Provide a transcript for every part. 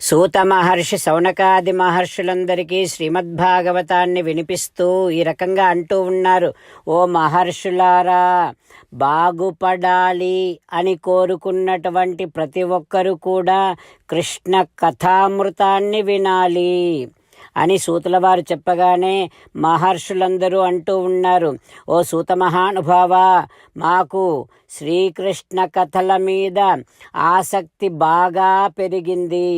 సూత మహర్షి సౌనకాది మహర్షులందరికీ శ్రీమద్భాగవతాన్ని వినిపిస్తూ ఈ రకంగా అంటూ ఉన్నారు. ఓ మహర్షులారా బాగుపడాలి అని కోరుకున్నటువంటి ప్రతి ఒక్కరూ కూడా కృష్ణ కథామృతాన్ని వినాలి. అని సూతుల వారు చెప్పగానే మహర్షులందరూ అంటూ ఉన్నారు ఓ సూత మహానుభావ మాకు శ్రీకృష్ణ కథల మీద ఆసక్తి బాగా పెరిగింది.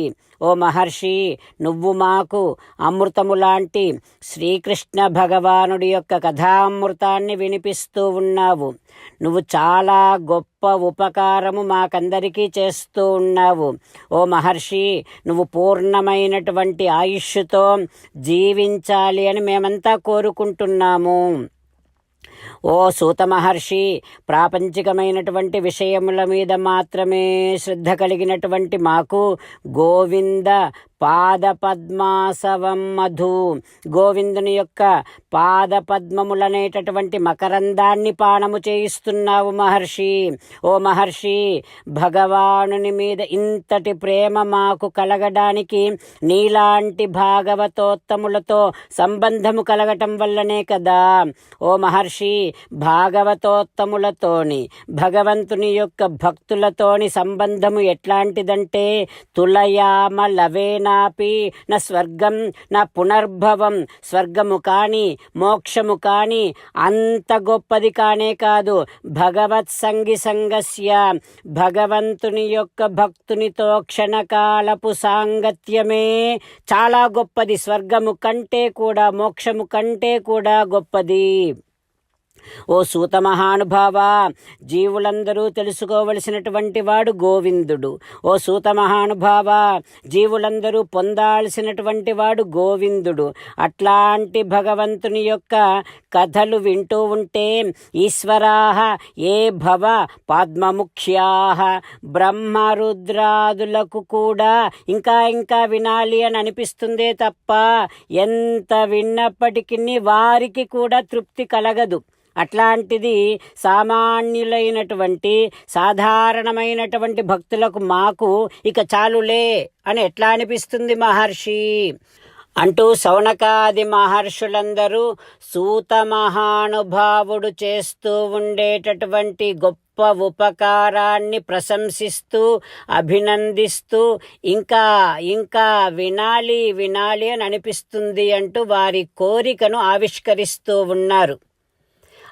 ఓ మహర్షి నువ్వు మాకు అమృతము లాంటి శ్రీకృష్ణ భగవానుడి యొక్క కథామృతాన్ని వినిపిస్తూ ఉన్నావు. నువ్వు చాలా గొప్ప ఉపకారము మాకందరికీ చేస్తూ ఉన్నావు. ఓ మహర్షి నువ్వు పూర్ణమైనటువంటి ఆయుష్తో జీవించాలి అని మేమంతా కోరుకుంటున్నాము. ఓ సూత మహర్షి ప్రాపంచికమైనటువంటి విషయముల మీద మాత్రమే శ్రద్ధ కలిగినటువంటి మాకు గోవింద పాదపద్మాసవం మధు. గోవిందుని యొక్క పాదపద్మములనేటటువంటి మకరందాన్ని పానము చేయిస్తున్నావు మహర్షి. ఓ మహర్షి భగవానుని మీద ఇంతటి ప్రేమ మాకు కలగడానికి నీలాంటి భాగవతోత్తములతో సంబంధము కలగటం వల్లనే కదా. ఓ మహర్షి భాగవతోత్తములతోని భగవంతుని యొక్క భక్తులతోని సంబంధము ఎట్లాంటిదంటే తులయామ నాపి నా స్వర్గం నా పునర్భవం. స్వర్గము కాని మోక్షము కాని అంత గొప్పది కానే కాదు. భగవత్ సంగి సంగస్య. భగవంతుని యొక్క భక్తునితో క్షణకాలపు సాంగత్యమే చాలా గొప్పది. స్వర్గము కంటే కూడా మోక్షము కంటే కూడా గొప్పది. ఓ సూత మహానుభావ జీవులందరూ తెలుసుకోవలసినటువంటి వాడు గోవిందుడు. ఓ సూత మహానుభావ జీవులందరూ పొందాల్సినటువంటి వాడు గోవిందుడు. అట్లాంటి భగవంతుని యొక్క కథలు వింటూ ఉంటే ఈశ్వరాహ ఏ భవ పద్మముఖ్యాహ బ్రహ్మరుద్రాదులకు కూడా ఇంకా ఇంకా వినాలి అని అనిపిస్తుందే తప్ప ఎంత విన్నప్పటికీ వారికి కూడా తృప్తి కలగదు. అట్లాంటిది సామాన్యులైనటువంటి సాధారణమైనటువంటి భక్తులకు మాకు ఇక చాలులే అని ఎట్లా అనిపిస్తుంది మహర్షి? అంటూ సౌనకాది మహర్షులందరూ సూత మహానుభావుడు చేస్తూ ఉండేటటువంటి గొప్ప ఉపకారాన్ని ప్రశంసిస్తూ అభినందిస్తూ ఇంకా ఇంకా వినాలి వినాలి అని అనిపిస్తుంది అంటూ వారి కోరికను ఆవిష్కరిస్తూ ఉన్నారు.